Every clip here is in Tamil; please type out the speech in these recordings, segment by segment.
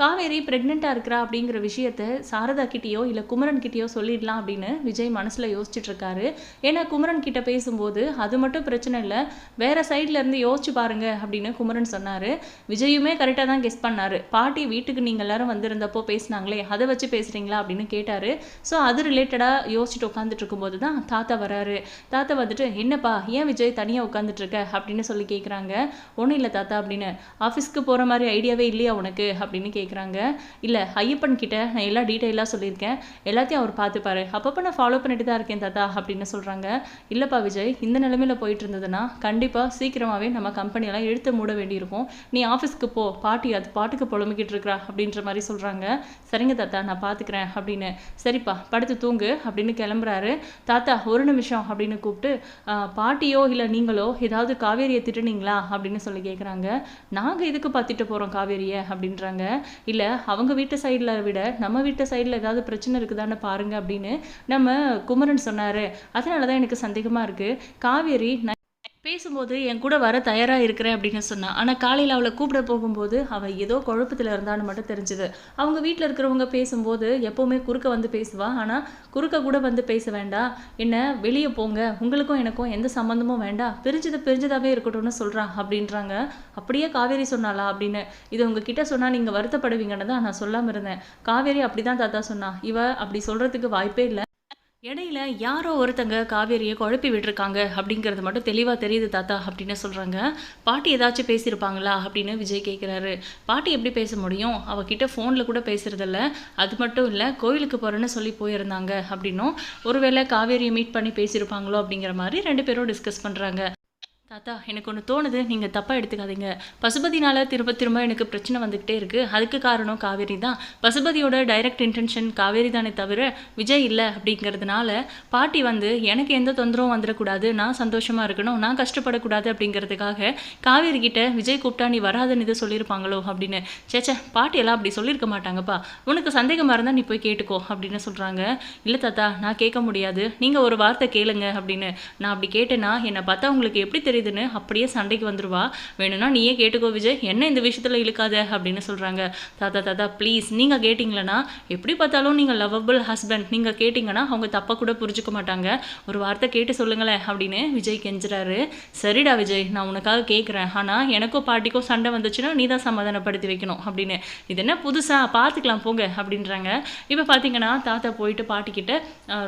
காவேரி ப்ரெக்னெண்ட்டாக இருக்கிறா அப்படிங்கிற விஷயத்த சாரதா கிட்டேயோ இல்லை குமரன் கிட்டேயோ சொல்லிடலாம் அப்படின்னு விஜய் மனசில் யோசிச்சுட்டு இருக்காரு ஏன்னா குமரன் கிட்ட பேசும்போது அது மட்டும் பிரச்சனை இல்லை வேற சைட்ல இருந்து யோசிச்சு பாருங்க அப்படின்னு குமரன் சொன்னார். விஜயுமே கரெக்டாக தான் கெஸ் பண்ணார். பாட்டி வீட்டுக்கு நீங்கள் எல்லாரும் வந்திருந்தப்போ பேசினாங்களே அதை வச்சு பேசுகிறீங்களா அப்படின்னு கேட்டார். ஸோ அது ரிலேட்டடாக யோசிச்சுட்டு உட்காந்துட்டு இருக்கும்போது தான் தாத்தா வராரு. தாத்தா வந்துட்டு என்னப்பா ஏன் விஜய் தனியாக உட்காந்துட்டு இருக்க அப்படின்னு சொல்லி கேட்குறாங்க ஒன்றும் இல்லை தாத்தா அப்படின்னு ஆஃபீஸ்க்கு போகிற மாதிரி ஐடியாவே இல்லையா உனக்கு? அப்படின்னு கேட்குறாங்க இல்லை ஐயப்பன் கிட்ட நான் எல்லா டீட்டெயிலாக சொல்லியிருக்கேன். எல்லாத்தையும் அவர் பார்த்துப்பாரு. அப்பப்போ நான் ஃபாலோ பண்ணிட்டு தான் இருக்கேன் தாத்தா அப்படின்னு சொல்கிறாங்க இல்லைப்பா விஜய் இந்த நிலமையில போயிட்டு இருந்ததுன்னா கண்டிப்பாக சீக்கிரமாகவே நம்ம கம்பெனியெல்லாம் எடுத்து மூட வேண்டியிருக்கும். நீ ஆஃபீஸ்க்கு போ பாட்டி அது பாட்டுக்கு புலம்பிக்கிட்டு இருக்கிறா அப்படின்ற மாதிரி சொல்கிறாங்க சரிங்க தாத்தா நான் பார்த்துக்கிறேன் அப்படின்னு. சரிப்பா படுத்து தூங்கு அப்படின்னு கிளம்புறாரு. தாத்தா ஒரு நிமிஷம் அப்படின்னு கூப்பிட்டு பாட்டியோ இல்லை நீங்களோ ஏதாவது காவேரியை திட்டுனீங்களா? அப்படின்னு சொல்லி கேட்குறாங்க நாங்கள் எதுக்கு பார்த்துட்டு போகிறோம் காவேரியை? அப்படின்றாங்க. இல்லை அவங்க வீட்டு சைடில் விட நம்ம வீட்டு சைடில் ஏதாவது பிரச்சனை இருக்குதான்னு பாருங்க அப்படின்னு நம்ம குமரன் சொன்னார். அதனால தான் எனக்கு சந்தேகமாக இருக்குது காவேரி பேசும்போது என் கூட வர தயாராக இருக்கிறேன் அப்படின்னு சொன்னான் ஆனால் காலையில் அவளை கூப்பிட போகும்போது அவள் ஏதோ குழப்பத்தில் இருந்தான்னு மட்டும் தெரிஞ்சுது. அவங்க வீட்டில் இருக்கிறவங்க பேசும்போது எப்போவுமே குறுக்க வந்து பேசுவா. ஆனால் குறுக்க கூட வந்து பேச வேண்டாம் என்ன வெளியே போங்க. உங்களுக்கும் எனக்கும் எந்த சம்மந்தமும் வேண்டாம் பிரிஞ்சது பிரிஞ்சதாகவே இருக்கட்டும்னு சொல்கிறான் அப்படின்றாங்க. அப்படியே காவேரி சொன்னாளா? அப்படின்னு. இது உங்ககிட்ட சொன்னால் நீங்கள் வருத்தப்படுவீங்கன்னு தான் நான் சொல்லாமல் இருந்தேன். காவேரி அப்படி தான் தாத்தா சொன்னா. இவ அப்படி சொல்கிறதுக்கு வாய்ப்பே இல்லை. இடையில யாரோ ஒருத்தங்க காவேரியை குழப்பி விட்டுருக்காங்க அப்படிங்கிறது மட்டும் தெளிவாக தெரியுது தாத்தா அப்படின்னு சொல்கிறாங்க பாட்டி ஏதாச்சும் பேசியிருப்பாங்களா அப்படின்னு விஜய் கேட்குறாரு பாட்டி எப்படி பேச முடியும்? அவகிட்ட ஃபோனில் கூட பேசுறதில்ல. அது மட்டும் இல்லை கோயிலுக்கு போகிறேன்னு சொல்லி போயிருந்தாங்க அப்படின்னும். ஒருவேளை காவேரியை மீட் பண்ணி பேசியிருப்பாங்களோ அப்படிங்கிற மாதிரி ரெண்டு பேரும் டிஸ்கஸ் பண்ணுறாங்க தாத்தா எனக்கு ஒன்று தோணுது. நீங்கள் தப்பாக எடுத்துக்காதீங்க. பசுபதினால் திரும்ப திரும்ப எனக்கு பிரச்சனை வந்துக்கிட்டே இருக்குது அதுக்கு காரணம் காவேரி தான். பசுபதியோட டைரக்ட் இன்டென்ஷன் காவேரி தானே தவிர விஜய் இல்லை அப்படிங்கிறதுனால பாட்டி வந்து எனக்கு எந்த தொந்தரவும் வந்துடக்கூடாது நான் சந்தோஷமாக இருக்கணும். நான் கஷ்டப்படக்கூடாது. அப்படிங்கிறதுக்காக காவேரி கிட்ட விஜய் கூப்பிட்டா நீ வராதுன்னு இது சொல்லியிருப்பாங்களோ? அப்படின்னு. சேச்சே பாட்டி எல்லாம் அப்படி சொல்லியிருக்க மாட்டாங்கப்பா. உனக்கு சந்தேகமாக இருந்தால் நீ போய் கேட்டுக்கோ. அப்படின்னு சொல்கிறாங்க இல்லை தாத்தா நான் கேட்க முடியாது. நீங்கள் ஒரு வார்த்தை கேளுங்க. அப்படின்னு. நான் அப்படி கேட்டேன்னா என்னை பார்த்தா உங்களுக்கு எப்படி தெரியும் தெரியுதுன்னு அப்படியே சண்டைக்கு வந்துடுவா வேணும்னா நீயே கேட்டுக்கோ விஜய். என்ன இந்த விஷயத்தில் இழுக்காத அப்படின்னு சொல்கிறாங்க தாத்தா தாத்தா ப்ளீஸ் நீங்கள் கேட்டிங்களன்னா எப்படி பார்த்தாலும் நீங்கள் லவ்வபிள் ஹஸ்பண்ட் நீங்கள் கேட்டிங்கன்னா அவங்க தப்பாக கூட புரிஞ்சுக்க மாட்டாங்க. ஒரு வார்த்தை கேட்டு சொல்லுங்களேன் அப்படின்னு விஜய் கெஞ்சுறாரு. சரிடா விஜய் நான் உனக்காக கேட்குறேன் ஆனால் எனக்கும் பாட்டிக்கும் சண்டை வந்துச்சுன்னா நீ தான் சமாதானப்படுத்தி வைக்கணும் அப்படின்னு. இது என்ன புதுசாக பார்த்துக்கலாம் போங்க அப்படின்றாங்க. இப்போ பார்த்தீங்கன்னா தாத்தா போயிட்டு பாட்டிக்கிட்ட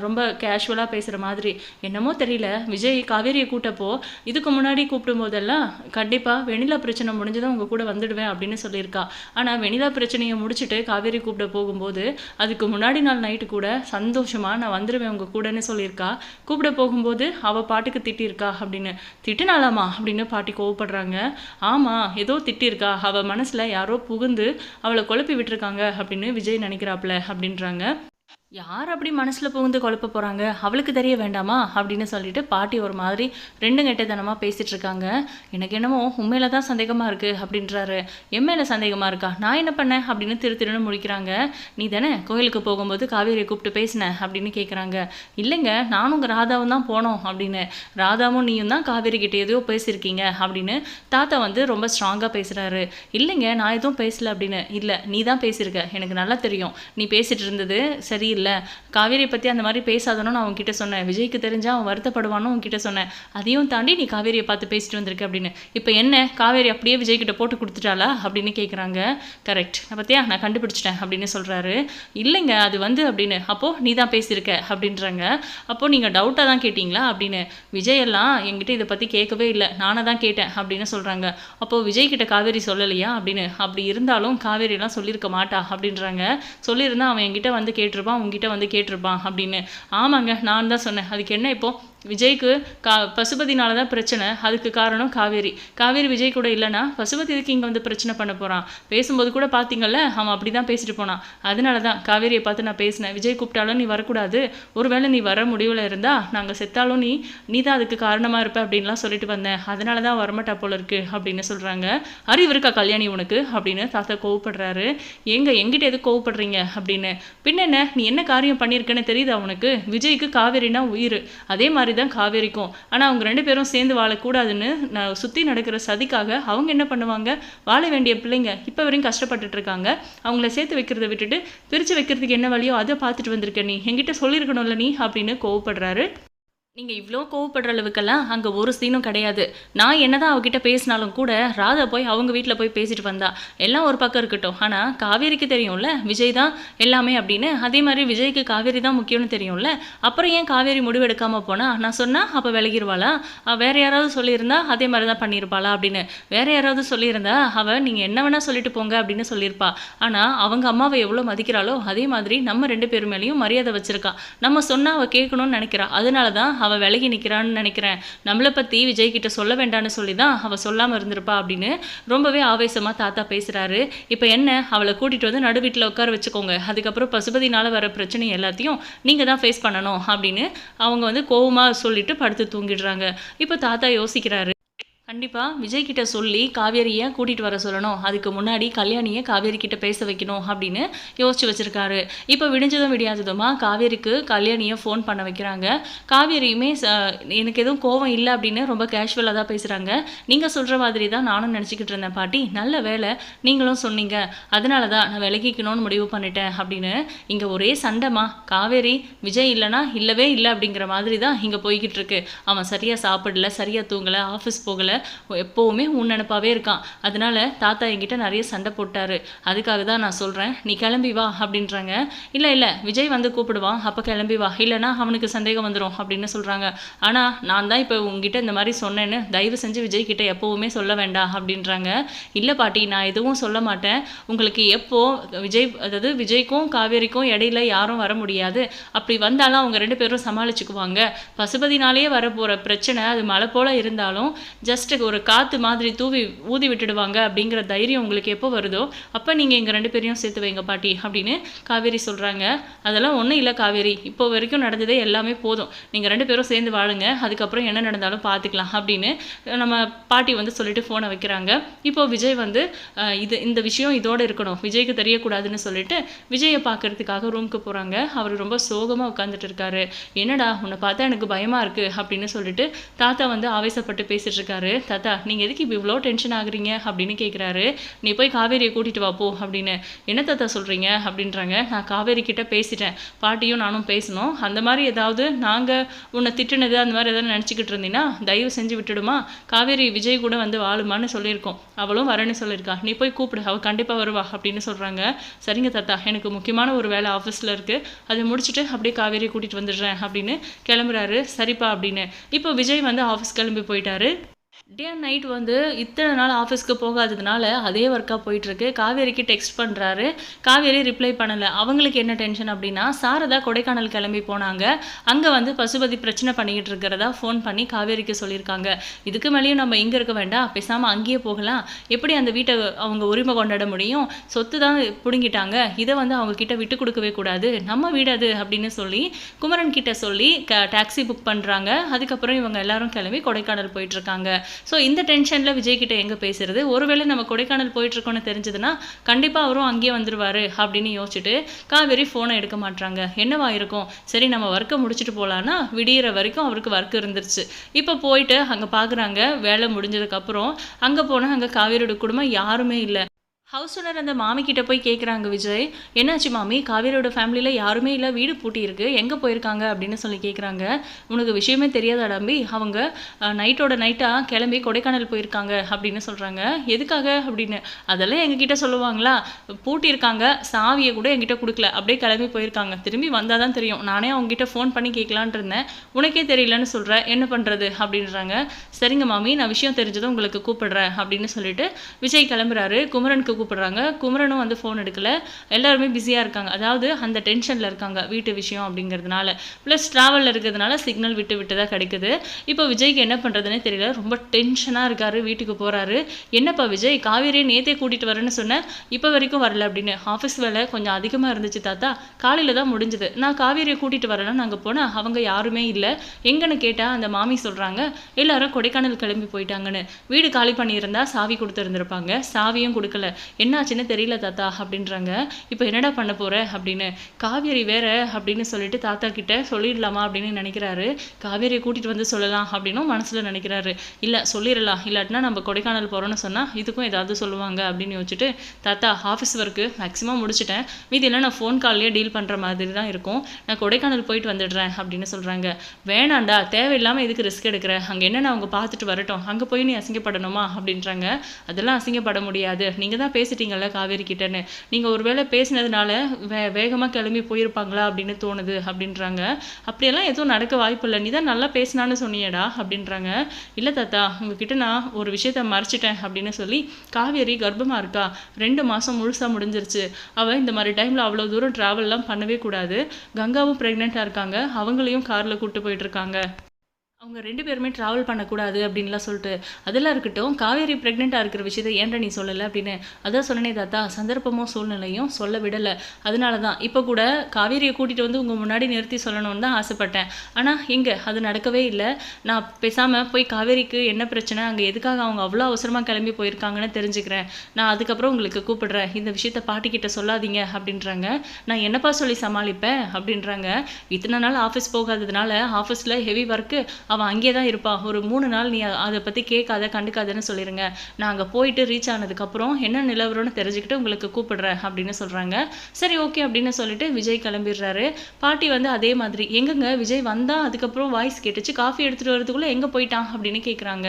ரொம்ப கேஷுவலாக பேசுகிற மாதிரி. என்னமோ தெரியல விஜய் காவேரியை கூட்டப்போ இதுக்கு முன்னாடி முன்னாடி கூப்பிடும் போதெல்லாம் கண்டிப்பாக வெணிலா பிரச்சனை முடிஞ்சதும் உங்கள் கூட வந்துடுவேன் அப்படின்னு சொல்லியிருக்கா. ஆனால் வெணிலா பிரச்சனையை முடிச்சுட்டு காவேரி கூப்பிட போகும்போது அதுக்கு முன்னாடி நாள் நைட்டு கூட சந்தோஷமாக நான் வந்துடுவேன் உங்கள் கூடன்னு சொல்லியிருக்கா. கூப்பிட போகும்போது அவள் பாட்டுக்கு திட்டியிருக்கா அப்படின்னு. திட்டினாலாமா அப்படின்னு பாட்டி கோவப்படுறாங்க. ஆமாம் ஏதோ திட்டியிருக்கா. அவள் மனசில் யாரோ புகுந்து அவளை குழப்பி விட்டுருக்காங்க அப்படின்னு விஜய் நினைக்கிறாப்புல அப்படின்றாங்க. யார் அப்படி மனசில் புகுந்து குழப்ப போகிறாங்க அவளுக்கு தெரிய வேண்டாமா? அப்படின்னு சொல்லிட்டு பாட்டி ஒரு மாதிரி ரெண்டு கெட்டதனமாக பேசிகிட்டு இருக்காங்க. எனக்கு என்னமோ உண்மையில தான் சந்தேகமாக இருக்குது அப்படின்றாரு. என் மேலே சந்தேகமாக இருக்கா? நான் என்ன பண்ணேன்? அப்படின்னு திரு திருன்னு முடிக்கிறாங்க நீ தானே கோயிலுக்கு போகும்போது காவேரியை கூப்பிட்டு பேசின அப்படின்னு கேட்குறாங்க இல்லைங்க நானும் உங்கள் ராதாவும் தான் போனோம் அப்படின்னு. ராதாவும் நீயும் தான் காவேரி கிட்டே எதையோ பேசியிருக்கீங்க அப்படின்னு தாத்தா வந்து ரொம்ப ஸ்ட்ராங்காக பேசுகிறாரு இல்லைங்க நான் எதுவும் பேசல அப்படின்னு. இல்லை நீ தான் பேசியிருக்க. எனக்கு நல்லா தெரியும். நீ பேசிகிட்டு இருந்தது சரியில்லை. காவேரியை பற்றி அந்த மாதிரி பேசாதனும் நான் உங்ககிட்ட சொன்னேன். விஜய்க்கு தெரிஞ்சா அவன் வருத்தப்படுவான்னு உங்ககிட்ட சொன்னேன். அதையும் தாண்டி நீ காவேரியை பார்த்து பேசிட்டு வந்திருக்க அப்படின்னு. இப்போ என்ன? காவேரி அப்படியே விஜய்கிட்ட போட்டு கொடுத்துட்டாளா அப்படின்னு கேட்குறாங்க கரெக்ட் பார்த்தியா நான் கண்டுபிடிச்சிட்டேன் அப்படின்னு சொல்கிறாரு இல்லைங்க அது வந்து அப்படின்னு. அப்போது நீ தான் பேசியிருக்க அப்படின்றாங்க. அப்போது நீங்கள் டவுட்டாக தான் கேட்டிங்களா அப்படின்னு. விஜய் எல்லாம் என்கிட்ட இதை பற்றி கேட்கவே இல்லை. நானே தான் கேட்டேன் அப்படின்னு சொல்கிறாங்க அப்போது விஜய் கிட்ட காவேரி சொல்லலையா அப்படின்னு. அப்படி இருந்தாலும் காவேரியெல்லாம் சொல்லியிருக்க மாட்டா அப்படின்றாங்க. சொல்லியிருந்தா அவன் என்கிட்ட வந்து கேட்டிருப்பான். உங்ககிட்ட வந்து கேட்டிருப்பான் அப்படின்னு. ஆமாங்க நான் தான் சொன்னேன். அதுக்கு என்ன இப்போ? விஜய்க்கு கா பசுபதினால தான் பிரச்சனை. அதுக்கு காரணம் காவேரி. காவேரி விஜய் கூட இல்லைன்னா பசுபதி இதுக்கு இங்கே வந்து பிரச்சனை பண்ண போகிறான் பேசும்போது கூட பார்த்தீங்கல்ல அவன் அப்படி தான் பேசிட்டு போனான். அதனால தான் காவேரியை பார்த்து நான் பேசினேன். விஜய் கூப்பிட்டாலும் நீ வரக்கூடாது. ஒருவேளை நீ வர முடிவில் இருந்தால் நாங்கள் செத்தாலும் நீ நீ தான் அதுக்கு காரணமாக இருப்ப அப்படின்லாம் சொல்லிட்டு வந்தேன். அதனால தான் வரமாட்டா போல இருக்கு அப்படின்னு சொல்கிறாங்க அறிவு இருக்கா கல்யாணி உனக்கு? அப்படின்னு தாத்தா கோவப்படுறாரு. எங்க எங்கிட்ட எது கோவப்படுறீங்க? அப்படின்னு. பின்ன என்ன நீ என்ன காரியம் பண்ணியிருக்கேன்னு தெரியுதா உனக்கு? விஜய்க்கு காவேரினா உயிர். அதே மாதிரி தான் காவேரிக்கும். ஆனால் அவங்க ரெண்டு பேரும் சேர்ந்து வாழக்கூடாதுன்னு நான் சுற்றி நடக்கிற சதிக்காக அவங்க என்ன பண்ணுவாங்க? வாழ வேண்டிய பிள்ளைங்க இப்போ வரையும் கஷ்டப்பட்டுட்டு இருக்காங்க. அவங்கள சேர்த்து வைக்கிறத விட்டுட்டு பிரித்து வைக்கிறதுக்கு என்ன வழியோ அதை பார்த்துட்டு வந்திருக்க நீ. என்கிட்ட சொல்லியிருக்கணும்ல நீ அப்படின்னு கோவப்படுறாரு. நீங்கள் இவ்வளோ கோவப்படுற அளவுக்கெல்லாம் அங்கே ஒரு சீனும் கிடையாது. நான் என்னதான் அவகிட்ட பேசினாலும் கூட ராதா போய் அவங்க வீட்டில் போய் பேசிட்டு வந்தா. எல்லாம் ஒரு பக்கம் இருக்கட்டும். ஆனால் காவேரிக்கு தெரியும்ல விஜய் தான் எல்லாமே அப்படின்னு. அதே மாதிரி விஜய்க்கு காவேரி தான் முக்கியம்னு தெரியும்ல. அப்புறம் ஏன் காவேரி முடிவெடுக்காமல் போனா? நான் சொன்னால் அப்போ விலகிடுவாளா அவ வேற யாராவது சொல்லியிருந்தா அதே மாதிரி தான் பண்ணியிருப்பாளா? அப்படின்னு. வேற யாராவது சொல்லியிருந்தா அவள் நீங்கள் என்ன வேணால் சொல்லிட்டு போங்க அப்படின்னு சொல்லியிருப்பா. ஆனால் அவங்க அம்மாவை எவ்வளோ மதிக்கிறாளோ அதே மாதிரி நம்ம ரெண்டு பேர் மேலேயும் மரியாதை வச்சிருக்கா. நம்ம சொன்னால் அவள் கேட்கணும்னு நினைக்கிறா. அதனால தான் அவள் விலகி நிற்கிறான்னு நினைக்கிறேன். நம்மளை பற்றி விஜய் கிட்ட சொல்ல வேண்டாம்னு சொல்லி தான் அவள் சொல்லாமல் இருந்திருப்பா அப்படின்னு ரொம்பவே ஆவேசமாக தாத்தா பேசுகிறாரு இப்போ என்ன அவளை கூட்டிகிட்டு வந்து நடு வீட்டில் உட்கார வச்சுக்கோங்க. அதுக்கப்புறம் பசுபதினால் வர பிரச்சனை எல்லாத்தையும் நீங்கள் தான் ஃபேஸ் பண்ணணும் அப்படின்னு அவங்க வந்து கோவமாக சொல்லிட்டு படுத்து தூங்கிடுறாங்க. இப்போ தாத்தா யோசிக்கிறாரு. கண்டிப்பாக விஜய் கிட்ட சொல்லி காவேரியை கூட்டிகிட்டு வர சொல்லணும். அதுக்கு முன்னாடி கல்யாணியை காவேரி கிட்ட பேச வைக்கணும் அப்படின்னு யோசிச்சு வச்சிருக்காரு. இப்போ விடிஞ்சதும் விடியாததுமா காவேரிக்கு கல்யாணியை ஃபோன் பண்ண வைக்கிறாங்க. காவேரியுமே ச- எனக்கு எதுவும் கோவம் இல்லை அப்படின்னு ரொம்ப கேஷுவலாக தான் பேசுகிறாங்க நீங்கள் சொல்கிற மாதிரி தான் நானும் நினச்சிக்கிட்டு இருந்தேன் பாட்டி. நல்ல வேலை நீங்களும் சொன்னீங்க. அதனால தான் நான் விலகிக்கணும்னு முடிவு பண்ணிட்டேன் அப்படின்னு. இங்கே ஒரே சண்டைமா காவேரி விஜய் இல்லைனா இல்லவே இல்லை அப்படிங்கிற மாதிரி தான் இங்கே போய்கிட்டு இருக்கு. அவன் சரியாக சாப்பிடல சரியாக தூங்கலை ஆஃபீஸ் போகலை. எப்போவுமே உன் நினப்பாவே இருக்கான். அதனால தாத்தா என்கிட்ட நிறைய சண்டை போட்டாரு. அதுக்காக தான் நான் சொல்கிறேன் நீ கிளம்பி வா அப்படின்றாங்க. இல்லை இல்லை விஜய் வந்து கூப்பிடுவான் அப்போ கிளம்பி வா. இல்லைனா அவனுக்கு சந்தேகம் வந்துடும் அப்படின்னு சொல்கிறாங்க ஆனால் நான் தான் இப்போ உங்ககிட்ட இந்த மாதிரி சொன்னேன்னு தயவு செஞ்சு விஜய் கிட்ட எப்போவுமே சொல்ல வேண்டாம் அப்படின்றாங்க. இல்லை பாட்டி நான் எதுவும் சொல்ல மாட்டேன். உங்களுக்கு எப்போ விஜய் அதாவது விஜய்க்கும் காவேரிக்கும் இடையில யாரும் வர முடியாது. அப்படி வந்தாலும் அவங்க ரெண்டு பேரும் சமாளிச்சுக்குவாங்க. பசுபதினாலேயே வர போகிற பிரச்சனை அது மழை போல இருந்தாலும் ஜஸ்ட் ஒரு காற்று மாதிரி தூவி ஊதி விட்டுடுவாங்க அப்படிங்கிற தைரியம் உங்களுக்கு எப்போ வருதோ அப்போ நீங்கள் எங்கள் ரெண்டு பேரையும் சேர்த்து வைங்க பாட்டி அப்படின்னு காவேரி சொல்கிறாங்க அதெல்லாம் ஒன்றும் இல்லை காவேரி. இப்போ வரைக்கும் நடந்ததே எல்லாமே போதும். நீங்கள் ரெண்டு பேரும் சேர்ந்து வாழுங்க. அதுக்கப்புறம் என்ன நடந்தாலும் பார்த்துக்கலாம் அப்படின்னு நம்ம பாட்டி வந்து சொல்லிட்டு ஃபோனை வைக்கிறாங்க. இப்போ விஜய் வந்து இது இந்த விஷயம் இதோடு இருக்கணும். விஜய்க்கு தெரியக்கூடாதுன்னு சொல்லிட்டு விஜயை பார்க்கறதுக்காக ரூமுக்கு போகிறாங்க அவர் ரொம்ப சோகமாக உட்காந்துட்டு இருக்காரு. என்னடா உன்னை பார்த்தா எனக்கு பயமாக இருக்குது அப்படின்னு சொல்லிட்டு தாத்தா வந்து ஆவேசப்பட்டு பேசிட்டு இருக்காரு. தாத்தா நீங்கள் எதுக்கு இப்போ இவ்வளோ டென்ஷன் ஆகுறீங்க அப்படின்னு கேட்குறாரு நீ போய் காவேரியை கூட்டிகிட்டு வா போ அப்படின்னு. என்ன தாத்தா சொல்கிறீங்க அப்படின்றாங்க. நான் காவேரி கிட்ட பேசிட்டேன். பாட்டியும் நானும் பேசணும். அந்த மாதிரி ஏதாவது நாங்கள் உன்னை திட்டினது அந்த மாதிரி ஏதாவது நினச்சிக்கிட்டு இருந்தீங்கன்னா தயவு செஞ்சு விட்டுடுமா? காவேரி விஜய் கூட வந்து வாழுமான்னு சொல்லியிருக்கோம். அவளும் வரேன்னு சொல்லியிருக்கா. நீ போய் கூப்பிடு. அவள் கண்டிப்பாக வருவா அப்படின்னு சொல்கிறாங்க சரிங்க தாத்தா. எனக்கு முக்கியமான ஒரு வேலை ஆஃபீஸில் இருக்குது அதை முடிச்சுட்டு அப்படியே காவேரி கூட்டிகிட்டு வந்துடுறேன் அப்படின்னு கிளம்புறாரு. சரிப்பா அப்படின்னு. இப்போ விஜய் வந்து ஆஃபீஸ் கிளம்பி போயிட்டாரு. டே அண்ட் நைட் வந்து இத்தனை நாள் ஆஃபீஸ்க்கு போகாததுனால அதே ஒர்க்காக போயிட்டுருக்கு. காவேரிக்கு டெக்ஸ்ட் பண்ணுறாரு காவேரி ரிப்ளை பண்ணலை. அவங்களுக்கு என்ன டென்ஷன் அப்படின்னா சாரதா கொடைக்கானல் கிளம்பி போனாங்க. அங்கே வந்து பசுபதி பிரச்சனை பண்ணிக்கிட்டு இருக்கிறதா ஃபோன் பண்ணி காவேரிக்கு சொல்லியிருக்காங்க. இதுக்கு மேலேயும் நம்ம இங்கே இருக்க வேண்டாம். பேசாமல் அங்கேயே போகலாம். எப்படி அந்த வீட்டை அவங்க உரிமை கொண்டாட முடியும்? சொத்து தான் பிடுங்கிட்டாங்க. இதை வந்து அவங்க கிட்ட விட்டு கொடுக்கவே கூடாது. நம்ம வீடு அது அப்படின்னு சொல்லி குமரன் கிட்ட சொல்லி க டாக்ஸி புக் பண்ணுறாங்க அதுக்கப்புறம் இவங்க எல்லாரும் கிளம்பி கொடைக்கானல் போயிட்டுருக்காங்க. ஸோ இந்த டென்ஷனில் விஜய்கிட்ட எங்கே பேசுறது? ஒருவேளை நம்ம கொடைக்கானல் போயிட்டுருக்கோன்னு தெரிஞ்சதுன்னா கண்டிப்பாக அவரும் அங்கேயே வந்துடுவார் அப்படின்னு யோசிச்சுட்டு காவேரி ஃபோனை எடுக்க மாட்றாங்க. என்னவா இருக்கும்? சரி நம்ம ஒர்க்கை முடிச்சுட்டு போகலான்னா விடியிற வரைக்கும் அவருக்கு ஒர்க் இருந்துருச்சு. இப்போ போயிட்டு அங்கே பார்க்குறாங்க வேலை முடிஞ்சதுக்கப்புறம் அங்கே போனால் அங்கே காவேரியோட குடும்பம் யாருமே இல்லை. ஹவுஸ் ஓனர் அந்த மாமி கிட்ட போய் கேட்குறாங்க விஜய். என்னாச்சு மாமி? காவேரியோட ஃபேமிலியில் யாருமே இல்லை வீடு பூட்டியிருக்கு எங்கே போயிருக்காங்க அப்படின்னு சொல்லி கேட்குறாங்க உனக்கு விஷயமே தெரியாதா தம்பி? அவங்க நைட்டோட நைட்டாக கிளம்பி கொடைக்கானல் போயிருக்காங்க அப்படின்னு சொல்கிறாங்க எதுக்காக அப்படின்னு? அதெல்லாம் எங்ககிட்ட சொல்லுவாங்களா? பூட்டியிருக்காங்க சாவியை கூட எங்கிட்ட கொடுக்கல. அப்படியே கிளம்பி போயிருக்காங்க. திரும்பி வந்தால் தான் தெரியும். நானே அவங்ககிட்ட ஃபோன் பண்ணி கேட்கலான் இருந்தேன். உனக்கே தெரியலன்னு சொல்கிறேன் என்ன பண்ணுறது அப்படின்றாங்க. சரிங்க மாமி நான் விஷயம் தெரிஞ்சதும் உங்களுக்கு கூப்பிடுறேன் அப்படின்னு சொல்லிட்டு விஜய் கிளம்புறாரு. குமரனுக்கு கூப்பிடுறாங்க. குமரனும் வந்து ஃபோன் எடுக்கல. எல்லாருமே பிஸியாக இருக்காங்க. அதாவது அந்த டென்ஷனில் இருக்காங்க வீட்டு விஷயம் அப்படிங்கிறதுனால. ப்ளஸ் ட்ராவலில் இருக்கிறதுனால சிக்னல் விட்டு விட்டு தான் கிடைக்குது. இப்போ விஜய்க்கு என்ன பண்ணுறதுனே தெரியல. ரொம்ப டென்ஷனாக இருக்காரு. வீட்டுக்கு போகிறாரு என்னப்பா விஜய் காவேரியை நேத்தே கூட்டிகிட்டு வரேன்னு சொன்னேன் இப்போ வரைக்கும் வரல அப்படின்னு. ஆஃபீஸ் வேலை கொஞ்சம் அதிகமாக இருந்துச்சு தாத்தா. காலையில் தான் முடிஞ்சது. நான் காவேரியை கூட்டிகிட்டு வரேன்னு நாங்கள் போனால் அவங்க யாருமே இல்லை. எங்கன்னு கேட்டால் அந்த மாமி சொல்கிறாங்க எல்லாரும் கொடைக்கானல் கிளம்பி போயிட்டாங்கன்னு. வீடு காலி பண்ணியிருந்தா சாவி கொடுத்துருந்துருப்பாங்க. சாவியும் கொடுக்கல. என்னாச்சுன்னு தெரியல தாத்தா அப்படின்றாங்க. இப்போ என்னடா பண்ண போற? அப்படின்னு. காவேரி வேற அப்படின்னு சொல்லிட்டு தாத்தா கிட்ட சொல்லிடலாமா? அப்படின்னு நினைக்கிறாரு. காவேரியை கூட்டிட்டு வந்து சொல்லலாம் அப்படின்னும் மனசுல நினைக்கிறாரு. இல்ல சொல்லிடலாம். இல்லாட்டினா நம்ம கொடைக்கானல் போறோம்னு சொன்னா இதுக்கும் ஏதாவது சொல்லுவாங்க அப்படின்னு யோசிச்சுட்டு தாத்தா ஆஃபீஸ் ஒர்க்கு மேக்ஸிமம் முடிச்சிட்டேன். மீதி எல்லாம் நான் ஃபோன் கால்லேயே டீல் பண்ற மாதிரி தான் இருக்கும். நான் கொடைக்கானல் போயிட்டு வந்துடுறேன் அப்படின்னு சொல்றாங்க. வேணாண்டா தேவையில்லாம எதுக்கு ரிஸ்க் எடுக்கிற? அங்க என்னென்ன அவங்க பார்த்துட்டு வரட்டும். அங்க போய் நீ அசிங்கப்படணுமா? அப்படின்றாங்க. அதெல்லாம் அசிங்கப்பட முடியாது. நீங்க தான் பேசிட்டீங்கல்ல காவேரி கிட்டன்னு. நீங்கள் ஒருவேளை பேசினதுனால வே வேகமாக கிளம்பி போயிருப்பாங்களா அப்படின்னு தோணுது அப்படின்றாங்க. அப்படியெல்லாம் எதுவும் நடக்க வாய்ப்பு இல்லை நீ தான் நல்லா பேசினான்னு சொன்னியடா அப்படின்றாங்க. இல்லை தாத்தா உங்ககிட்ட நான் ஒரு விஷயத்த மறைச்சிட்டேன் அப்படின்னு சொல்லி காவேரி கர்ப்பமாக இருக்கா? ரெண்டு மாதம் முழுசாக முடிஞ்சிருச்சு. அவள் இந்த மாதிரி டைமில் அவ்வளோ தூரம் ட்ராவல்லாம் பண்ணவே கூடாது. கங்காவும் ப்ரெக்னெண்ட்டாக இருக்காங்க. அவங்களையும் காரில் கூப்பிட்டு போயிட்டுருக்காங்க அவங்க ரெண்டு பேருமே ட்ராவல் பண்ணக்கூடாது அப்படின்லாம் சொல்லிட்டு அதெல்லாம் இருக்கட்டும் காவேரி ப்ரெக்னெண்ட்டாக இருக்கிற விஷயத்த ஏன்டா நீ சொல்லலை அப்படின்னு அதான் சொன்னனே தாத்தா சந்தர்ப்பமும் சூழ்நிலையும் சொல்ல விடலை. அதனால தான் இப்போ கூட காவேரியை கூட்டிகிட்டு வந்து உங்கள் முன்னாடி நிறுத்தி சொல்லணும்னு தான் ஆசைப்பட்டேன். ஆனால் எங்கே? அது நடக்கவே இல்லை. நான் பேசாமல் போய் காவேரிக்கு என்ன பிரச்சனை அங்கே எதுக்காக அவங்க அவ்வளோ அவசரமாக கிளம்பி போயிருக்காங்கன்னு தெரிஞ்சுக்கிறேன். நான் அதுக்கப்புறம் உங்களுக்கு கூப்பிடுறேன். இந்த விஷயத்த பாட்டிக்கிட்ட சொல்லாதீங்க அப்படின்றாங்க. நான் என்னப்பா சொல்லி சமாளிப்பேன் அப்படின்றாங்க. இத்தனை நாள் ஆஃபீஸ் போகாததுனால ஆஃபீஸில் ஹெவி ஒர்க்கு அவன் அங்கேயே தான் இருப்பான் ஒரு மூணு நாள் நீ அதை பற்றி கேட்காத கண்டுக்காதன்னு சொல்லிடுங்க நான் அங்கே போயிட்டு ரீச் ஆனதுக்கப்புறம் என்ன நிலவரம்னு தெரிஞ்சுக்கிட்டு உங்களுக்கு கூப்பிடுறேன் அப்படின்னு சொல்கிறாங்க சரி ஓகே அப்படின்னு சொல்லிட்டு விஜய் கிளம்பிடுறாரு. பாட்டி வந்து அதே மாதிரி எங்கங்க விஜய் வந்தால் அதுக்கப்புறம் வாய்ஸ் கேட்டுச்சு காஃபி எடுத்துகிட்டு வரதுக்குள்ளே எங்கே போயிட்டான் அப்படின்னு கேட்குறாங்க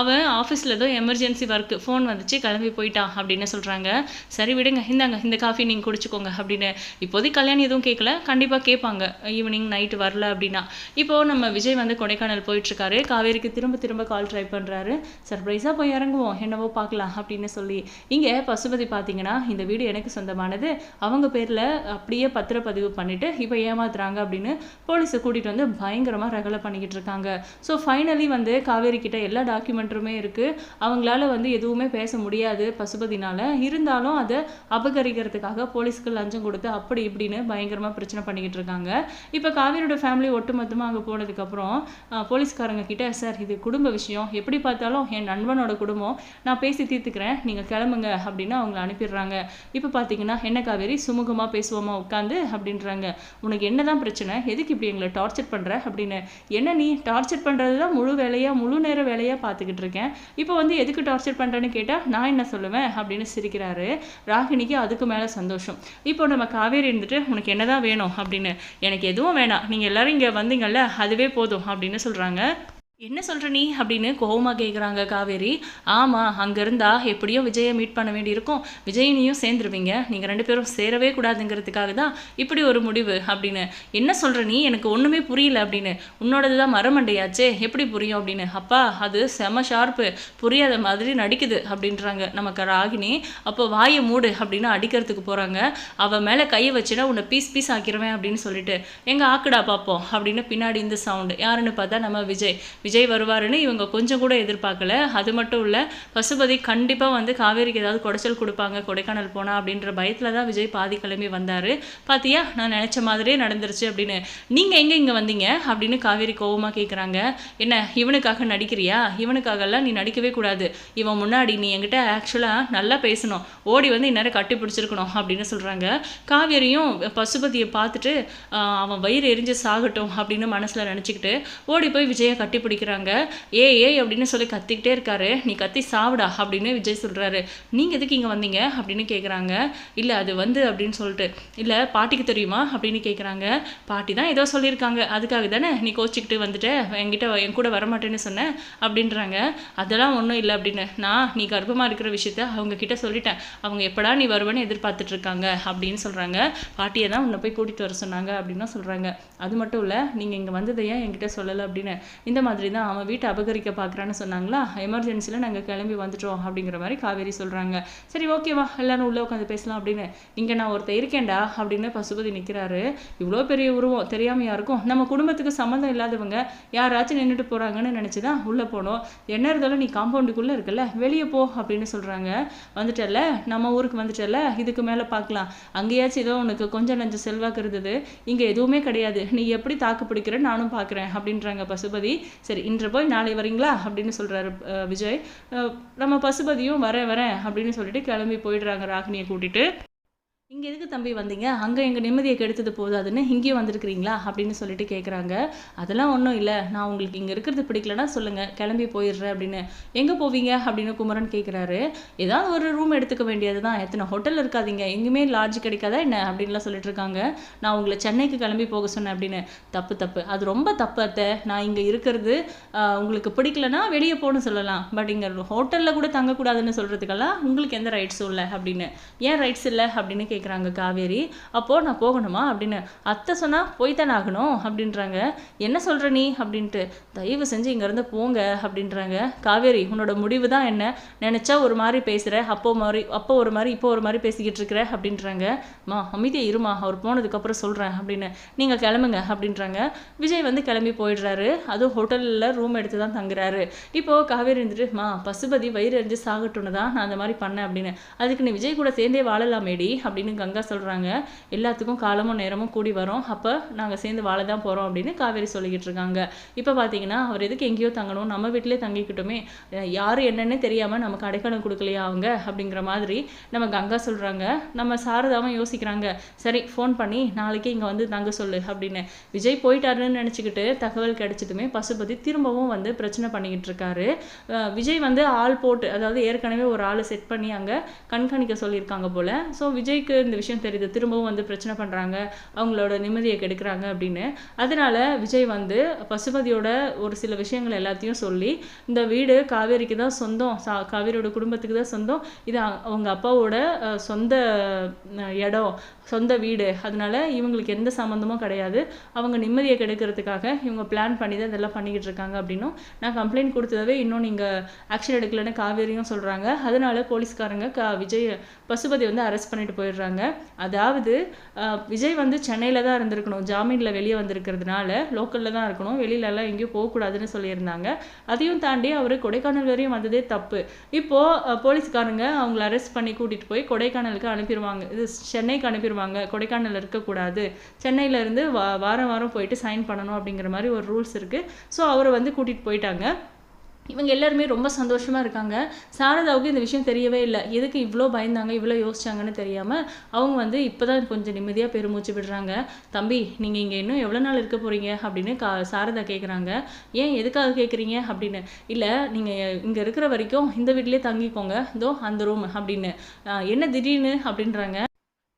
அவன் ஆஃபீஸில் ஏதோ எமர்ஜென்சி ஒர்க் ஃபோன் வந்துச்சு கிளம்பி போயிட்டான் அப்படின்னு சொல்கிறாங்க சரி விடுங்க இந்தாங்க இந்த காஃபி நீங்கள் குடிச்சுக்கோங்க அப்படின்னு. இப்போதைக்கு கல்யாணம் எதுவும் கேட்கல கண்டிப்பாக கேட்பாங்க. ஈவினிங் நைட்டு வரல அப்படின்னா. இப்போ நம்ம விஜய் வந்து கொடைக்கானல் போயிட்டுருக்காரு. காவேரிக்கு திரும்ப திரும்ப கால் ட்ரை பண்ணுறாரு சர்ப்ரைஸாக போய் இறங்குவோம். என்னவோ பார்க்கலாம் அப்படின்னு சொல்லி. இங்கே பசுபதி பார்த்தீங்கன்னா இந்த வீடு எனக்கு சொந்தமானது. அவங்க பேரில் அப்படியே பத்திரப்பதிவு பண்ணிட்டு இப்போ ஏமாத்துறாங்க அப்படின்னு போலீஸை கூட்டிகிட்டு வந்து பயங்கரமாக ரகலை பண்ணிக்கிட்டு இருக்காங்க. ஸோ ஃபைனலி வந்து காவேரி கிட்ட எல்லா டாக்குமெண்ட்டுமே இருக்குது அவங்களால வந்து எதுவுமே பேச முடியாது பசுபதினால. இருந்தாலும் அதை அபகரிக்கிறதுக்காக போலீஸ்க்கு லஞ்சம் கொடுத்து அப்படி இப்படின்னு பயங்கரமாக பிரச்சனை பண்ணிக்கிட்டு இருக்காங்க. இப்போ காவேரியோட ஃபேமிலி ஒட்டுமொத்தமாக அங்கே போனதுக்கப்புறம் போலீஸ்காரங்க கிட்ட சார் இது குடும்ப விஷயம். எப்படி பார்த்தாலும் என் நண்பனோட குடும்பம். நான் பேசி தீர்த்துக்கிறேன். நீங்கள் கிளம்புங்க. அப்படின்னு அவங்கள அனுப்பிடுறாங்க. இப்போ பார்த்தீங்கன்னா என்ன காவேரி? சுமூகமாக பேசுவோமா? உட்காந்து? அப்படின்றாங்க. உனக்கு என்னதான் பிரச்சனை? எதுக்கு இப்படி எங்களை டார்ச்சர் பண்ணுற அப்படின்னு. என்ன நீ? டார்ச்சர் பண்ணுறது தான் முழு வேலையாக முழு நேர வேலையாக பார்த்துக்கிட்டு இருக்கேன். இப்போ வந்து எதுக்கு டார்ச்சர் பண்ணுறேன்னு கேட்டால் நான் என்ன சொல்லுவேன்? அப்படின்னு சிரிக்கிறாரு ராகினிக்கு அதுக்கு மேலே சந்தோஷம். இப்போ நம்ம காவேரி இருந்துட்டு உனக்கு என்னதான் வேணும்? அப்படின்னு. எனக்கு எதுவும் வேணாம். நீங்கள் எல்லோரும் இங்கே வந்தீங்கல்ல அதுவே போதும். அப்படின்னு சொல்கிறாங்க சொல்கிறாங்க என்ன சொல்கிற நீ? அப்படின்னு கோபமாக கேட்குறாங்க காவேரி. ஆமாம் அங்கே இருந்தால் எப்படியோ விஜயை மீட் பண்ண வேண்டியிருக்கும். விஜயினியும் சேர்ந்துருவீங்க. நீங்கள் ரெண்டு பேரும் சேரவே கூடாதுங்கிறதுக்காக தான் இப்படி ஒரு முடிவு அப்படின்னு. என்ன சொல்கிற நீ? எனக்கு ஒன்றுமே புரியல அப்படின்னு. உன்னோடது தான் மரமண்டையாச்சே. எப்படி புரியும்? அப்படின்னு. அப்பா அது செம ஷார்ப்பு புரியாத மாதிரி நடிக்குது அப்படின்றாங்க நமக்கு ராகினி. அப்போ வாயை மூடு அப்படின்னு அடிக்கிறதுக்கு போகிறாங்க அவள் மேலே கையை வச்சுனா உன்னை பீஸ் பீஸ் ஆக்கிருவேன் அப்படின்னு சொல்லிட்டு. எங்க ஆக்குடா பார்ப்போம் அப்படின்னு பின்னாடி இந்த சவுண்டு யாருன்னு பார்த்தா நம்ம விஜய். விஜய் விஜய் வருவாருன்னு இவங்க கொஞ்சம் கூட எதிர்பார்க்கல. அது மட்டும் இல்லை பசுபதி கண்டிப்பாக வந்து காவேரிக்கு ஏதாவது குடைச்சல் கொடுப்பாங்க கொடைக்கானல் போனால் அப்படின்ற பயத்தில் தான் விஜய் பாதி கிளம்பி வந்தார். பாத்தியா? நான் நினச்ச மாதிரியே நடந்துருச்சு அப்படின்னு. நீங்கள் எங்கே இங்கே வந்தீங்க? அப்படின்னு காவேரி கோவமாக கேட்குறாங்க என்ன இவனுக்காக நடிக்கிறியா? இவனுக்காகலாம் நீ நடிக்கவே கூடாது. இவன் முன்னாடி நீ என்கிட்ட ஆக்சுவலாக நல்லா பேசணும். ஓடி வந்து இந்நேரம் கட்டி பிடிச்சிருக்கணும் அப்படின்னு சொல்கிறாங்க காவேரியும் பசுபதியை பார்த்துட்டு அவன் வயிறு எரிஞ்சு சாகட்டும் அப்படின்னு மனசில் நினச்சிக்கிட்டு ஓடி போய் விஜயை கட்டி பிடிக்கிறாங்க. ஏ ஏ அப்படின்னு சொல்லி கத்திக்கிட்டே இருக்காரு. நீ கத்தி சாவிடா அப்படின்னு விஜய் சொல்கிறாரு நீங்கள் எதுக்கு இங்கே வந்தீங்க? அப்படின்னு கேட்குறாங்க இல்லை அது வந்து அப்படின்னு சொல்லிட்டு. இல்லை பாட்டிக்கு தெரியுமா? அப்படின்னு கேட்குறாங்க பாட்டி தான் ஏதோ சொல்லியிருக்காங்க. அதுக்காக தானே நீ கோச்சிக்கிட்டு வந்துட்ட? என்கிட்ட என் கூட வரமாட்டேன்னு சொன்னேன் அப்படின்றாங்க. அதெல்லாம் ஒன்றும் இல்லை அப்படின்னு. நான் நீ கர்ப்பமாக இருக்கிற விஷயத்த அவங்க கிட்ட சொல்லிட்டேன். அவங்க எப்படா நீ வருவேன்னு எதிர்பார்த்துட்டு இருக்காங்க? அப்படின்னு சொல்கிறாங்க பாட்டியை தான் உன்னை போய் கூட்டிகிட்டு வர சொன்னாங்க அப்படின்னு சொல்கிறாங்க அது மட்டும் இல்லை நீங்கள் இங்கே வந்ததை ஏன் என்கிட்ட சொல்லலை அப்படின்னு? இந்த மாதிரி மாதிரி தான் அவன் வீட்டை அபகரிக்க பார்க்குறான்னு சொன்னாங்களா? எமர்ஜென்சியில் நாங்கள் கிளம்பி வந்துட்டோம் அப்படிங்கிற மாதிரி காவேரி சொல்கிறாங்க சரி ஓகேவா எல்லாரும் உள்ளே உட்காந்து பேசலாம் அப்படின்னு. இங்கே நான் ஒருத்தர் இருக்கேன்டா அப்படின்னு பசுபதி நிற்கிறாரு இவ்வளோ பெரிய உருவம் தெரியாமல் யாருக்கும் நம்ம குடும்பத்துக்கு சம்மந்தம் இல்லாதவங்க யாராச்சும் நின்றுட்டு போகிறாங்கன்னு நினச்சி தான் உள்ளே போனோம். என்ன இருந்தாலும் நீ காம்பவுண்டுக்குள்ளே இருக்கல வெளியே போ அப்படின்னு சொல்கிறாங்க வந்துட்டல நம்ம ஊருக்கு வந்துட்டல இதுக்கு மேலே பார்க்கலாம். அங்கேயாச்சும் ஏதோ உனக்கு கொஞ்சம் நஞ்சம் செல்வாக்கு இருந்தது. இங்கே எதுவுமே கிடையாது. நீ எப்படி தாக்கு பிடிக்கிற நானும் பார்க்குறேன் அப்படின்றாங்க பசுபதி. சரி இன்று போய் நாளை வரீங்களா? அப்படின்னு சொல்கிறாரு விஜய். நம்ம பசுபதியும் வரேன் வரேன் அப்படின்னு சொல்லிட்டு கிளம்பி போயிடுறாங்க ராகினியை கூட்டிட்டு. இங்கே எதுக்கு தம்பி வந்தீங்க? அங்கே எங்கள் நிம்மதியை கெடுத்தது போதாதுன்னு இங்கேயும் வந்திருக்கிறீங்களா? அப்படின்னு சொல்லிட்டு கேட்குறாங்க அதெல்லாம் ஒன்றும் இல்லை. நான் உங்களுக்கு இங்கே இருக்கிறது பிடிக்கலன்னா சொல்லுங்கள் கிளம்பி போயிடுறேன் அப்படின்னு. எங்கே போவீங்க? அப்படின்னு குமரன் கேட்குறாரு ஏதாவது ஒரு ரூம் எடுத்துக்க வேண்டியது தான் எத்தனை ஹோட்டல் இருக்காதீங்க. எங்கேயுமே லாட்ஜ் கிடைக்காதா என்ன? அப்படின்லாம் சொல்லிட்டு இருக்காங்க. நான் உங்களை சென்னைக்கு கிளம்பி போக சொன்னேன் அப்படின்னு. தப்பு தப்பு. அது ரொம்ப தப்பு அத்தை. நான் இங்கே இருக்கிறது உங்களுக்கு பிடிக்கலன்னா வெளியே போகணும்னு சொல்லலாம். பட் இங்கே ஹோட்டலில் கூட தங்கக்கூடாதுன்னு சொல்கிறதுக்கெல்லாம் உங்களுக்கு எந்த ரைட்ஸும் இல்லை அப்படின்னு. ஏன் ரைட்ஸ் இல்லை அப்படின்னு கேட்குறாங்க காவேரி. அப்போது நான் போகணுமா? அப்படின்னு. அத்தை சொன்னால் போய்த்தானே ஆகணும் அப்படின்றாங்க. என்ன சொல்கிற நீ? அப்படின்ட்டு. தயவு செஞ்சு இங்கேருந்து போங்க அப்படின்றாங்க. காவேரி உன்னோட முடிவு தான் என்ன? நினச்சா ஒரு மாதிரி பேசுகிற அப்போ மாதிரி அப்போ ஒரு மாதிரி இப்போ ஒரு மாதிரி பேசிக்கிட்டு இருக்கிற அப்படின்றாங்க. மா அமைதியாக இருமா அவர் போனதுக்கப்புறம் சொல்கிறேன் அப்படின்னு. நீங்கள் கிளம்புங்க அப்படின்றாங்க. விஜய் வந்து கிளம்பி போயிடுறாரு. அதுவும் ஹோட்டலில் ரூம் எடுத்து தான் தங்குறாரு. இப்போது காவேரி இருந்துட்டு மா பசுபதி வயிறு எரிஞ்சு சாகட்டும்னு தான் நான் அந்த மாதிரி பண்ணேன் அப்படின்னு. அதுக்கு நீ விஜய் கூட சேர்ந்தே வாழலாமேடி அப்படின்னு. கங்கா சொல்கிறாங்க எல்லாத்துக்கும் காலமும் நேரமும் கூடி வரும். அப்போ நாங்கள் சேர்ந்து வாழ தான் போகிறோம் அப்படின்னு காவேரி சொல்லிக்கிட்டு இருக்காங்க. இப்போ பார்த்தீங்கன்னா அவர் எதுக்கு எங்கேயோ தங்கணும்? நம்ம வீட்டிலே தங்கிக்கிட்டோமே. யார் என்னன்னு தெரியாமல் நமக்கு அடைக்கலம் கொடுக்கலையா அவங்க? அப்படிங்கிற மாதிரி நம்ம கங்கா சொல்கிறாங்க நம்ம சாரதாவும் யோசிக்கிறாங்க. சரி ஃபோன் பண்ணி நாளைக்கு இங்கே வந்து தங்க சொல்லு அப்படின்னு. விஜய் போயிட்டாருன்னு நினச்சிக்கிட்டு தகவல் கிடைச்சதுமே பசுபதி திரும்பவும் வந்து பிரச்சனை பண்ணிக்கிட்டு இருக்காரு. விஜய் வந்து ஆள் போட்டு அதாவது ஏற்கனவே ஒரு ஆள் செட் பண்ணி அங்கே கண்காணிக்க சொல்லியிருக்காங்க போல். ஸோ விஜய்க்கு இந்த விஷயம் தெரியுது. திரும்பவும் வந்து பிரச்சனை பண்ணுறாங்க அவங்களோட நிம்மதியை கெடுக்கிறாங்க அப்படின்னு. அதனால விஜய் வந்து பசுபதியோட ஒரு சில விஷயங்கள் எல்லாத்தையும் சொல்லி இந்த வீடு காவேரிக்கு தான் சொந்தம். சா காவேரியோட குடும்பத்துக்கு தான் சொந்தம். இது அவங்க அப்பாவோட சொந்த இடம் சொந்த வீடு. அதனால இவங்களுக்கு எந்த சம்மந்தமும் கிடையாது. அவங்க நிம்மதியை கெடுக்கிறதுக்காக இவங்க பிளான் பண்ணி தான் இதெல்லாம் பண்ணிக்கிட்டு இருக்காங்க அப்படின்னும் நான் கம்ப்ளைண்ட் கொடுத்ததவே இன்னும் நீங்கள் ஆக்ஷன் எடுக்கலைன்னு காவேரியும் சொல்கிறாங்க அதனால போலீஸ்காரங்க க விஜய் பசுபதி வந்து அரெஸ்ட் பண்ணிட்டு போயிடுறாங்க. அதாவது விஜய் வந்து சென்னையில் தான் இருந்திருக்கணும். ஜாமீனில் வெளியே வந்திருக்கிறதுனால லோக்கலில் தான் இருக்கணும். வெளியிலலாம் எங்கேயும் போகக்கூடாதுன்னு சொல்லியிருந்தாங்க. அதையும் தாண்டி அவர் கொடைக்கானல் வரையும் வந்ததே தப்பு. இப்போது போலீஸ்காரங்க அவங்கள அரெஸ்ட் பண்ணி கூட்டிகிட்டு போய் கொடைக்கானலுக்கு அனுப்பிடுவாங்க இது சென்னைக்கு அனுப்பிடுவாங்க கொடைக்கானல் இருக்கக்கூடாது. சென்னையிலேருந்து வா வாரம் வாரம் போயிட்டு சைன் பண்ணணும் அப்படிங்கிற மாதிரி ஒரு ரூல்ஸ் இருக்குது ஸோ அவரை வந்து கூட்டிகிட்டு போயிட்டாங்க. இவங்க எல்லாருமே ரொம்ப சந்தோஷமாக இருக்காங்க. சாரதாவுக்கு இந்த விஷயம் தெரியவே இல்லை. எதுக்கு இவ்வளோ பயந்தாங்க இவ்வளோ யோசிச்சாங்கன்னு தெரியாமல் அவங்க வந்து இப்போ தான் கொஞ்சம் நிம்மதியாக பெருமூச்சு விடுறாங்க. தம்பி நீங்கள் இங்கே இன்னும் எவ்வளோ நாள் இருக்க போகிறீங்க அப்படின்னு கா சாரதா கேட்குறாங்க ஏன் எதுக்காக கேட்குறீங்க அப்படின்னு. இல்லை நீங்கள் இங்கே இருக்கிற வரைக்கும் இந்த வீட்டிலே தங்கிக்கோங்க. இதோ அந்த ரூம் அப்படின்னு. என்ன திடீர்னு? அப்படின்றாங்க.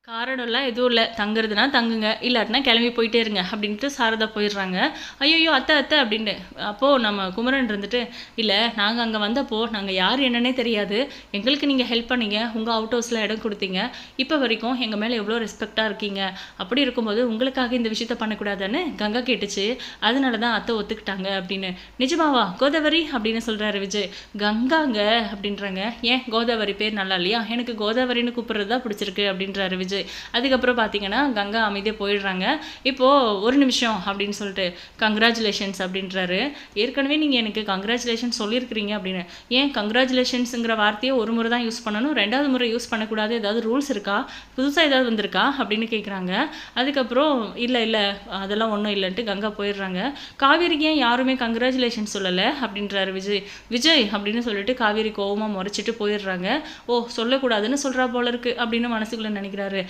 காரணம்லாம் எதுவும் இல்லை. தங்குறதுனா தங்குங்க. இல்லாட்டினா கிளம்பி போயிட்டே இருங்க அப்படின்ட்டு சாரதா போயிடுறாங்க. ஐயோ அத்தை அத்தை அப்படின்ட்டு. அப்போது நம்ம குமரன் இருந்துட்டு இல்லை நாங்கள் அங்கே வந்தப்போ நாங்கள் யார் என்னன்னே தெரியாது. எங்களுக்கு நீங்கள் ஹெல்ப் பண்ணீங்க. உங்கள் அவுட் ஹவுஸில் இடம் கொடுத்தீங்க. இப்போ வரைக்கும் எங்கள் மேலே எவ்வளோ ரெஸ்பெக்டாக இருக்கீங்க. அப்படி இருக்கும்போது உங்களுக்காக இந்த விஷயத்த பண்ணக்கூடாதுன்னு கங்கா கேட்டுச்சு. அதனால தான் அத்தை ஒத்துக்கிட்டாங்க அப்படின்னு. நிஜமாவா? கோதாவரி? அப்படின்னு சொல்கிறாரு விஜய். கங்காங்க அப்படின்றாங்க. ஏன்? கோதாவரி பேர் நல்லா இல்லையா? எனக்கு கோதாவரின்னு கூப்பிட்றது தான் பிடிச்சிருக்கு அப்படின்றாரு விஜய். அதுக்கப்புறம் பார்த்தீங்கன்னா கங்கா அமைதியாக போயிடுறாங்க. இப்போது ஒரு நிமிஷம் அப்படின்னு சொல்லிட்டு கங்க்ராச்சுலேஷன்ஸ் அப்படின்றாரு. ஏற்கனவே நீங்கள் எனக்கு கங்க்ராச்சுலேஷன்ஸ் சொல்லியிருக்கிறீங்க அப்படின்னு. ஏன் கங்க்ராச்சுலேஷன்ஸுங்கிற வார்த்தையை ஒரு முறை தான் யூஸ் பண்ணணும்? ரெண்டாவது முறை யூஸ் பண்ணக்கூடாது? ஏதாவது ரூல்ஸ் இருக்கா? புதுசாக ஏதாவது வந்திருக்கா? அப்படின்னு கேட்குறாங்க அதுக்கப்புறம் இல்லை இல்லை அதெல்லாம் ஒன்றும் இல்லைன்ட்டு கங்கா போயிடுறாங்க. காவேரிக்கு ஏன் யாருமே கங்க்ராச்சுலேஷன் சொல்லலை? அப்படின்றாரு விஜய். விஜய் அப்படின்னு சொல்லிட்டு காவேரி கோவமாக முறைச்சிட்டு போயிடுறாங்க. ஓ சொல்லக்கூடாதுன்னு சொல்கிறா போல இருக்குது அப்படின்னு மனசுக்குள்ளே நினைக்கிறாரு.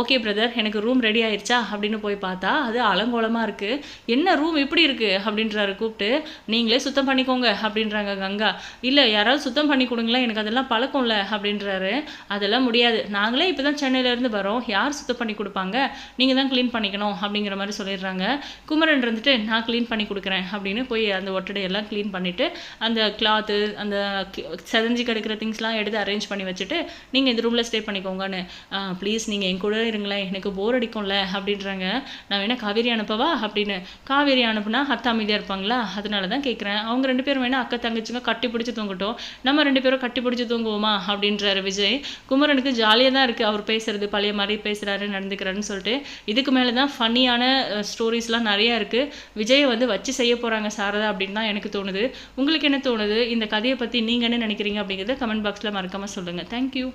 ஓகே பிரதர் எனக்கு ரூம் ரெடி ஆயிடுச்சா அப்படின்னு போய் பார்த்தா அது அலங்கோலமாக இருக்குது என்ன ரூம் இப்படி இருக்குது அப்படின்றாரு கூப்பிட்டு நீங்களே சுத்தம் பண்ணிக்கோங்க அப்படின்றாங்க கங்கா. இல்லை யாராவது சுத்தம் பண்ணி கொடுங்களேன். எனக்கு அதெல்லாம் பழக்கம்ல அப்படின்றாரு. அதெல்லாம் முடியாது. நாங்களே இப்போ தான் சென்னையிலேருந்து வரோம். யார் சுத்தம் பண்ணி கொடுப்பாங்க? நீங்கள் தான் க்ளீன் பண்ணிக்கணும் அப்படிங்கிற மாதிரி சொல்லிடுறாங்க. குமரன் இருந்துட்டு நான் க்ளீன் பண்ணி கொடுக்குறேன் அப்படின்னு போய் அந்த ஒட்டடையெல்லாம் க்ளீன் பண்ணிவிட்டு அந்த கிளாத்து அந்த செதஞ்சி கிடைக்கிற கிடக்கிற திங்ஸ்லாம் எடுத்து அரேஞ்ச் பண்ணி வச்சுட்டு நீங்கள் இந்த ரூமில் ஸ்டே பண்ணிக்கோங்கன்னு. ப்ளீஸ் நீங்கள் என் கூட இருங்களேன் எனக்கு போர் அடிக்கும்ல அப்படின்றாங்க. நான் வேணா காவேரி அனுப்பவா அப்படின்னு. காவேரி அனுப்புனா அத்தை அமைதியாக இருப்பாங்களா? அதனால தான் கேட்குறேன் அவங்க ரெண்டு பேரும் வேணால் அக்கா தங்கச்சிங்க கட்டி பிடிச்சி தூங்கட்டும். நம்ம ரெண்டு பேரும் கட்டி பிடிச்சி தூங்குவோமா அப்படின்றாரு விஜய். குமரனுக்கு ஜாலியாக தான் இருக்குது அவர் பேசுறது பழைய மாதிரி பேசுகிறாரு நடந்துக்கிறாருன்னு சொல்லிட்டு. இதுக்கு மேலே தான் ஃபன்னியான ஸ்டோரிஸ்லாம் நிறையா இருக்குது விஜயை வந்து வச்சு செய்ய போகிறாங்க சாரதா அப்படின்னு தான் எனக்கு தோணுது. உங்களுக்கு என்ன தோணுது? இந்த கதையை பற்றி நீங்கள் என்ன நினைக்கிறீங்க அப்படிங்கிறத கமெண்ட் பாக்ஸில் மறக்காமல் சொல்லுங்கள் தேங்க்யூ